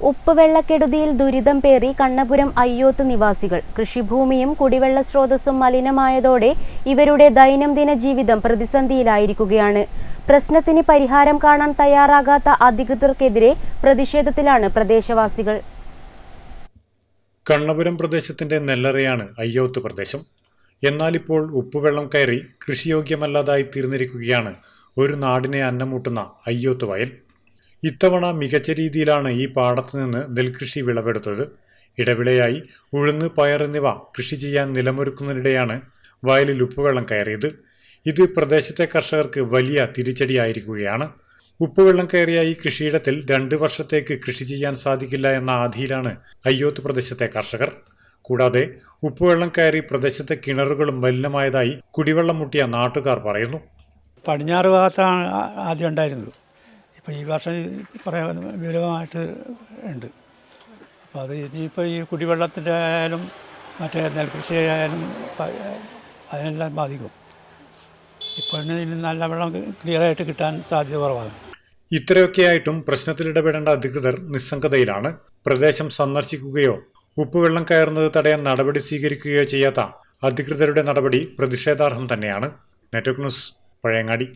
ഉപ്പുവെള്ളക്കെടുതിയിൽ ദുരിതം പേറി കണ്ണപുരം അയ്യോത്ത് നിവാസികൾ. കൃഷിഭൂമിയും കുടിവെള്ള സ്രോതസ്സും മലിനമായതോടെ ഇവരുടെ ദൈനംദിന ജീവിതം പ്രതിസന്ധിയിലായിരിക്കുകയാണ്. പ്രശ്നത്തിന് പരിഹാരം കാണാൻ തയ്യാറാകാത്ത അധികൃതർക്കെതിരെ പ്രതിഷേധത്തിലാണ് പ്രദേശവാസികൾ. കണ്ണപുരം പ്രദേശത്തിന്റെ നെല്ലറയാണ് അയ്യോത്ത് പ്രദേശം. എന്നാൽ ഇപ്പോൾ ഉപ്പുവെള്ളം കയറി കൃഷിയോഗ്യമല്ലാതായി തീർന്നിരിക്കുകയാണ് ഒരു നാടിനെ അന്നമൂട്ടുന്ന അയ്യോത്ത് വയൽ. ഇത്തവണ മികച്ച രീതിയിലാണ് ഈ പാടത്തു നിന്ന് നെൽകൃഷി വിളവെടുത്തത്. ഇടവിളയായി ഉഴുന്ന് പയർ എന്നിവ കൃഷി ചെയ്യാൻ നിലമൊരുക്കുന്നതിനിടെയാണ് വയലിൽ ഉപ്പുവെള്ളം കയറിയത്. ഇത് പ്രദേശത്തെ കർഷകർക്ക് വലിയ തിരിച്ചടിയായിരിക്കുകയാണ്. ഉപ്പുവെള്ളം കയറിയ ഈ കൃഷിയിടത്തിൽ രണ്ട് വർഷത്തേക്ക് കൃഷി ചെയ്യാൻ സാധിക്കില്ല എന്ന ആധിയിലാണ് അയ്യോത്ത് പ്രദേശത്തെ കർഷകർ. കൂടാതെ ഉപ്പുവെള്ളം കയറി പ്രദേശത്തെ കിണറുകളും മലിനമായതായി കുടിവെള്ളം മുട്ടിയ നാട്ടുകാർ പറയുന്നു. പടിഞ്ഞാറ് ഭാഗത്താണ് ആദ്യം ഉണ്ടായിരുന്നത്. ഇപ്പോൾ ഈ വർഷം കുറേ വിപുലമായിട്ട് ഉണ്ട്. അപ്പോൾ അത് ഇനിയിപ്പോൾ ഈ കുടിവെള്ളത്തിന്റെ ആയാലും മറ്റേ നെൽകൃഷി ആയാലും അതിനെല്ലാം ബാധിക്കും. ഇപ്പോഴും ഇനി നല്ല വെള്ളം ക്ലിയറായിട്ട് കിട്ടാൻ സാധ്യത കുറവാണ്. ഇത്രയൊക്കെയായിട്ടും പ്രശ്നത്തിൽ ഇടപെടേണ്ട അധികൃതർ നിസ്സംഗതയിലാണ്. പ്രദേശം സന്ദർശിക്കുകയോ ഉപ്പുവെള്ളം കയറുന്നത് തടയാൻ നടപടി സ്വീകരിക്കുകയോ ചെയ്യാത്ത അധികൃതരുടെ നടപടി പ്രതിഷേധാർഹം തന്നെയാണ്. Network news Pazhayangadi.